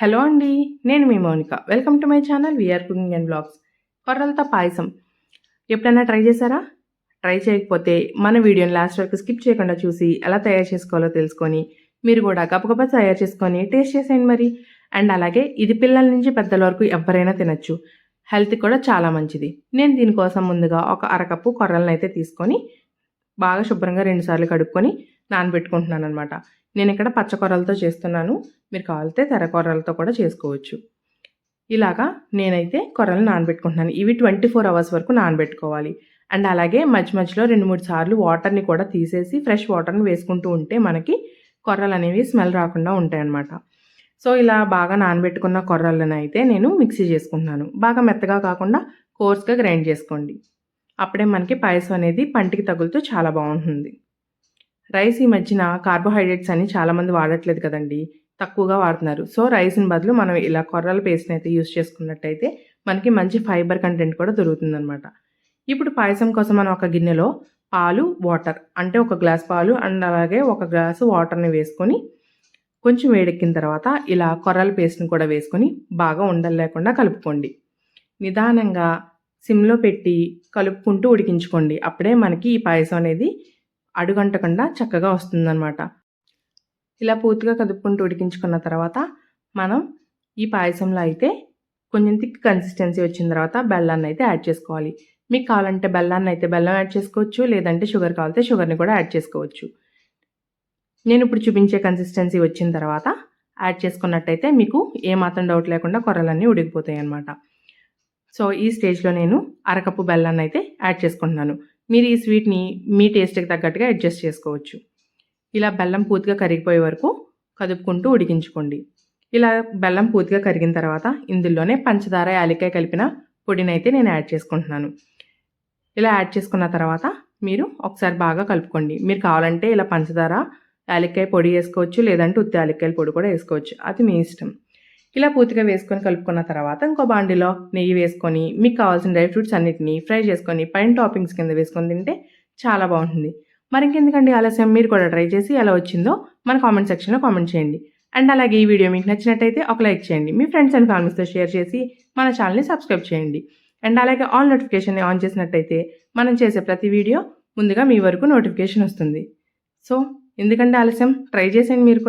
Hello అండి నేను మీ Mounika. Welcome to my channel VR cooking and vlogs కొర్రలతో పాయసం. ఎప్పుడైనా ట్రై చేశారా? ట్రై చేయకపోతే మన వీడియోని లాస్ట్ వరకు స్కిప్ చేయకుండా చూసి ఎలా తయారు చేసుకోవాలో తెలుసుకొని మీరు కూడా గబగబా తయారు చేసుకొని టేస్ట్ చేసేయండి మరి. అండ్ అలాగే ఇది పిల్లల నుంచి పెద్దల వరకు ఎవరైనా తినచ్చు. హెల్త్ కూడా చాలా మంచిది. నేను దీనికోసం ముందుగా ఒక అరకప్పు కొర్రలను అయితే తీసుకొని బాగా శుభ్రంగా రెండుసార్లు కడుక్కొని నానబెట్టుకుంటున్నాను అనమాట నేను ఇక్కడ పచ్చకొర్రలతో చేస్తున్నాను. మీరు కావాలితే తెరకొర్రలతో కూడా చేసుకోవచ్చు. ఇలాగా నేనైతే కొర్రలు నానబెట్టుకుంటున్నాను. ఇవి ట్వంటీ ఫోర్ అవర్స్ వరకు నానబెట్టుకోవాలి. అండ్ అలాగే మధ్య మధ్యలో రెండు మూడు సార్లు వాటర్ని కూడా తీసేసి ఫ్రెష్ వాటర్ని వేసుకుంటూ ఉంటే మనకి కొర్రలు అనేవి స్మెల్ రాకుండా ఉంటాయి అన్నమాట సో ఇలా బాగా నానబెట్టుకున్న కొర్రలను అయితే నేను మిక్సీ చేసుకుంటున్నాను. బాగా మెత్తగా కాకుండా కోర్స్గా గ్రైండ్ చేసుకోండి. అప్పుడే మనకి పాయసం అనేది పంటికి తగులుతూ చాలా బాగుంటుంది. రైస్ ఈ మధ్యన కార్బోహైడ్రేట్స్ అని చాలామంది వాడట్లేదు కదండి. తక్కువగా వాడుతున్నారు. సో రైస్ని బదులు మనం ఇలా కొర్రల పేస్ట్ని అయితే యూస్ చేసుకున్నట్టయితే మనకి మంచి ఫైబర్ కంటెంట్ కూడా దొరుకుతుందనమాట ఇప్పుడు పాయసం కోసం మనం ఒక గిన్నెలో పాలు వాటర్ అంటే ఒక గ్లాస్ పాలు అండ్ అలాగే ఒక గ్లాసు వాటర్ని వేసుకొని కొంచెం వేడెక్కిన తర్వాత ఇలా కొర్రల పేస్ట్ని కూడా వేసుకొని బాగా ఉండలు లేకుండా కలుపుకోండి. నిదానంగా సిమ్లో పెట్టి కలుపుకుంటూ ఉడికించుకోండి. అప్పుడే మనకి ఈ పాయసం అనేది అడుగంటకుండా చక్కగా వస్తుందన్నమాట. ఇలా పూర్తిగా కదుపుకుంటూ ఉడికించుకున్న తర్వాత మనం ఈ పాయసంలో అయితే కొంచెం థిక్ కన్సిస్టెన్సీ వచ్చిన తర్వాత బెల్లాన్ని అయితే యాడ్ చేసుకోవాలి. మీకు కావాలంటే బెల్లాన్ని అయితే బెల్లం యాడ్ చేసుకోవచ్చు లేదంటే షుగర్ కావాలంటే షుగర్ని కూడా యాడ్ చేసుకోవచ్చు. నేను ఇప్పుడు చూపించే కన్సిస్టెన్సీ వచ్చిన తర్వాత యాడ్ చేసుకున్నట్టయితే మీకు ఏమాత్రం డౌట్ లేకుండా కొర్రలన్నీ ఉడికిపోతాయి అన్నమాట సో ఈ స్టేజ్లో నేను అరకప్పు బెల్లాన్ని అయితే యాడ్ చేసుకుంటున్నాను. మీరు ఈ స్వీట్ని మీ టేస్ట్కి తగ్గట్టుగా అడ్జస్ట్ చేసుకోవచ్చు. ఇలా బెల్లం పూర్తిగా కరిగిపోయే వరకు కదుపుకుంటూ ఉడికించుకోండి. ఇలా బెల్లం పూర్తిగా కరిగిన తర్వాత ఇందులోనే పంచదార యాలక్కాయ కలిపిన పొడిని అయితే నేను యాడ్ చేసుకుంటున్నాను. ఇలా యాడ్ చేసుకున్న తర్వాత మీరు ఒకసారి బాగా కలుపుకోండి. మీరు కావాలంటే ఇలా పంచదార యాలక్కాయ పొడి వేసుకోవచ్చు లేదంటే ఉత్తి యాలక్కాయల పొడి కూడా వేసుకోవచ్చు. అది మీ ఇష్టం. ఇలా పూర్తిగా వేసుకొని కలుపుకున్న తర్వాత ఇంకో బాండిలో నెయ్యి వేసుకొని మీకు కావాల్సిన డ్రై ఫ్రూట్స్ అన్నిటిని ఫ్రై చేసుకొని పైన టాపింగ్స్ కింద వేసుకొని తింటే చాలా బాగుంటుంది. మరి ఇంకెందుకండి ఆలస్యం? మీరు కూడా ట్రై చేసి ఎలా వచ్చిందో మన కామెంట్ సెక్షన్లో కామెంట్ చేయండి. అండ్ అలాగే ఈ వీడియో మీకు నచ్చినట్టయితే ఒక లైక్ చేయండి. మీ ఫ్రెండ్స్ అండ్ ఫ్యామిలీస్తో షేర్ చేసి మన ఛానల్ని సబ్స్క్రైబ్ చేయండి. అండ్ అలాగే ఆల్ నోటిఫికేషన్ని ఆన్ చేసినట్టయితే మనం చేసే ప్రతి వీడియో ముందుగా మీ వరకు నోటిఫికేషన్ వస్తుంది. సో ఎందుకంటే ఆలస్యం? ట్రై చేసేయండి మీరు కూడా.